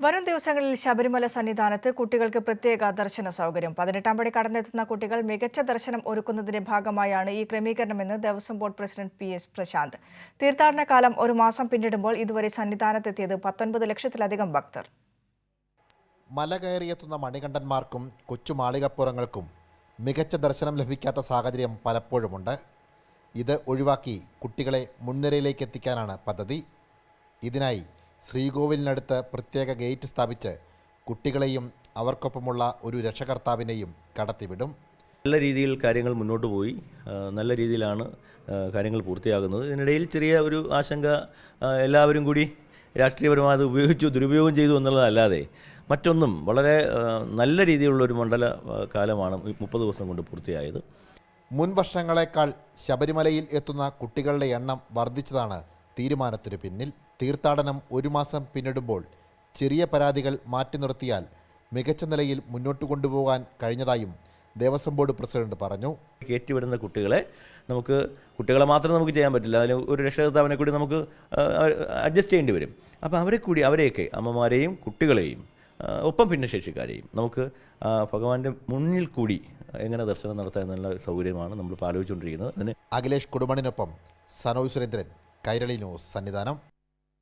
വരും ദിവസങ്ങളിൽ ശബരിമല സന്നിധാനത്ത് കുട്ടികൾക്ക് പ്രത്യേക ദർശന സൗകര്യം. പതിനെട്ടാം പടി കടന്നെത്തുന്ന കുട്ടികൾ മികച്ച ദർശനം ഒരുക്കുന്നതിന്റെ ഭാഗമായാണ് ഈ ക്രമീകരണമെന്ന് Devaswom board president P S Prashanth. തീർത്ഥാടന കാലം ഒരു മാസം പിന്നിടുമ്പോൾ ഇതുവരെ സന്നിധാനത്തെത്തിയത് പത്തൊൻപത് ലക്ഷത്തിലധികം ഭക്തർ. മല കയറിയെത്തുന്ന മണികണ്ഠന്മാർക്കും കൊച്ചുമാളികപ്പുറങ്ങൾക്കും മികച്ച ദർശനം ലഭിക്കാത്ത സാഹചര്യം പലപ്പോഴുമുണ്ട്. ഇത് ഒഴിവാക്കി കുട്ടികളെ മുൻനിരയിലേക്ക് എത്തിക്കാനാണ് പദ്ധതി. ഇതിനായി ശ്രീകോവിലിനടുത്ത് പ്രത്യേക ഗേറ്റ് സ്ഥാപിച്ച് കുട്ടികളെയും അവർക്കൊപ്പമുള്ള ഒരു രക്ഷകർത്താവിനെയും കടത്തിവിടും. നല്ല രീതിയിൽ കാര്യങ്ങൾ മുന്നോട്ട് പോയി. നല്ല രീതിയിലാണ് കാര്യങ്ങൾ പൂർത്തിയാകുന്നത്. ഇതിനിടയിൽ ചെറിയ ഒരു ആശങ്ക എല്ലാവരും കൂടി രാഷ്ട്രീയപരമായി അത് ഉപയോഗിച്ചു ദുരുപയോഗം ചെയ്തു എന്നുള്ളതല്ലാതെ മറ്റൊന്നും വളരെ നല്ല രീതിയിലുള്ള ഒരു മണ്ഡല കാലമാണ് ഈ മുപ്പത് ദിവസം കൊണ്ട് പൂർത്തിയായത്. മുൻ വർഷങ്ങളെക്കാൾ ശബരിമലയിൽ എത്തുന്ന കുട്ടികളുടെ എണ്ണം വർദ്ധിച്ചതാണ് തീരുമാനത്തിന് പിന്നിൽ. തീർത്ഥാടനം ഒരു മാസം പിന്നിടുമ്പോൾ ചെറിയ പരാതികൾ മാറ്റി നിർത്തിയാൽ മികച്ച നിലയിൽ മുന്നോട്ട് കൊണ്ടുപോകാൻ കഴിഞ്ഞതായും ദേവസ്വം ബോർഡ് പ്രസിഡന്റ് പറഞ്ഞു. കയറ്റിവിടുന്ന കുട്ടികളെ നമുക്ക് കുട്ടികളെ മാത്രം നമുക്ക് ചെയ്യാൻ പറ്റില്ല. അതിന് ഒരു രക്ഷകർത്താവിനെ കൂടി നമുക്ക് അഡ്ജസ്റ്റ് ചെയ്യേണ്ടി വരും. അപ്പോൾ അവരെ കൂടി അവരെയൊക്കെ അമ്മമാരെയും കുട്ടികളെയും ഒപ്പം ഭിന്നശേഷിക്കാരെയും നമുക്ക് ഭഗവാന്റെ മുന്നിൽ കൂടി എങ്ങനെ ദർശനം നടത്താം എന്നുള്ള സൗകര്യമാണ് നമ്മൾ ആലോചിച്ചുകൊണ്ടിരിക്കുന്നത്. അതിന് അഖിലേഷ് കുടുംബണിനൊപ്പം സനോജ് സുരേന്ദ്രൻ കൈരളി ന്യൂസ് സന്നിധാനം.